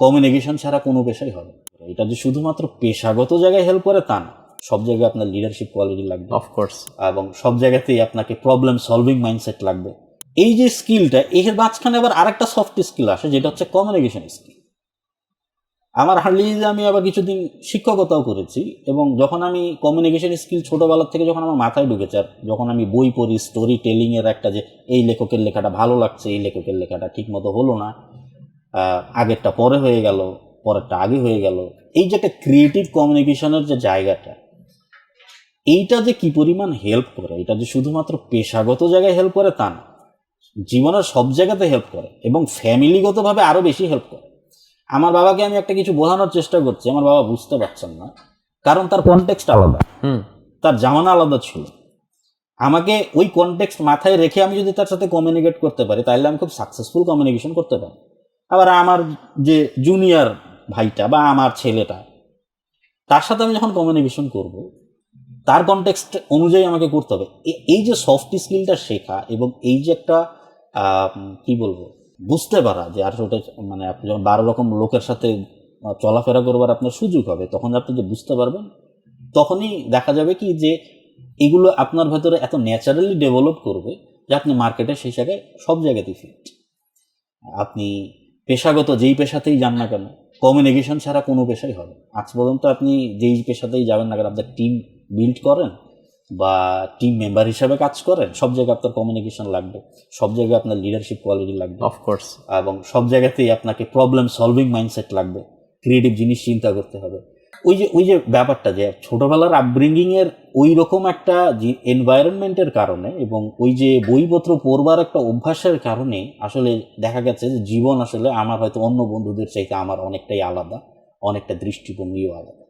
Communication ছাড়া কোনো পেশাই হবে না। এটা যে শুধুমাত্র পেশাগত জায়গায় হেল্প করে তা না। সব জায়গায় আপনার লিডারশিপ কোয়ালিটি লাগবে। অফকোর্স এবং সব জায়গাতেই আপনাকে প্রবলেম সলভিং মাইন্ডসেট লাগবে। এই যে স্কিলটা এর মাঝখানে আবার আরেকটা সফট স্কিল আসে যেটা হচ্ছে কমিউনিকেশন স্কিল আমার হার্লিজে আমি আবার কিছুদিন শিক্ষকতাও করেছি এবং যখন আমি কমিউনিকেশন স্কিল ছোটোবেলার থেকে যখন আমার মাথায় ঢুকেছে আর যখন আমি বই পড়ি স্টোরি টেলিংয়ের একটা যে এই লেখকের লেখাটা ভালো লাগছে এই লেখকের লেখাটা ঠিক মতো হলো না। আগেরটা পরে হয়ে গেল পরেরটা আগে হয়ে গেল। এই যে একটা ক্রিয়েটিভ কমিউনিকেশনের যে জায়গাটা এইটা যে কি পরিমাণ হেল্প করে এটা যে শুধুমাত্র পেশাগত জায়গায় হেল্প করে তা না জীবনের সব জায়গাতে হেল্প করে এবং ফ্যামিলিগতভাবে আরও বেশি হেল্প করে। আমার বাবাকে আমি একটা কিছু বোঝানোর চেষ্টা করছি আমার বাবা বুঝতে পারছেন না কারণ তার কনটেক্সট আলাদা। হুম। তার জামানা আলাদা ছিল। আমাকে ওই কনটেক্সট মাথায় রেখে আমি যদি তার সাথে কমিউনিকেট করতে পারি তাহলে আমি খুব সাকসেসফুল কমিউনিকেশন করতে পারি আবার আমার যে জুনিয়র ভাইটা বা আমার ছেলেটা, তার সাথে আমি যখন কমিউনিকেশন করব, তার কনটেক্সট অনুযায়ী আমাকে করতে হবে। এই যে সফট স্কিলটা শেখা এবং এই যে একটা কি বলব, বুঝতে পারা যে আর ওটা মানে আপনি যখন বারো রকম লোকের সাথে চলাফেরা করবার আপনার সুযোগ হবে, তখন আপনি যে বুঝতে পারবেন, তখনই দেখা যাবে কি যে এগুলো আপনার ভেতরে এত ন্যাচারালি ডেভেলপ করবে যে আপনি মার্কেটে সেই জায়গায় সব জায়গাতেই ফিট আপনি পেশাগত যেই পেশাতেই যান না কেন কমিউনিকেশন ছাড়া কোনো পেশাই হবে না। আজ পর্যন্ত আপনি যেই পেশাতেই যাবেন না কেন আপনার টিম বিল্ড করেন বা টিম মেম্বার হিসাবে কাজ করেন সব জায়গায় আপনার কমিউনিকেশন লাগবে সব জায়গায় আপনার লিডারশিপ কোয়ালিটি লাগবে অফকোর্স এবং সব জায়গাতেই আপনাকে প্রবলেম সলভিং মাইন্ডসেট লাগবে। ক্রিয়েটিভ জিনিস চিন্তা করতে হবে। ওই যে ওই যে ব্যাপারটা যে ছোটবেলার আপব্রিঙ্গিং এর ওই রকম একটা এনভায়রনমেন্টের কারণে এবং ওই যে বইপত্র পড়বার একটা অভ্যাসের কারণে আসলে দেখা গেছে যে জীবন আসলে আমার হয়তো অন্য বন্ধুদের চাইতে আমার অনেকটাই আলাদা, অনেকটা দৃষ্টিভঙ্গিও আলাদা।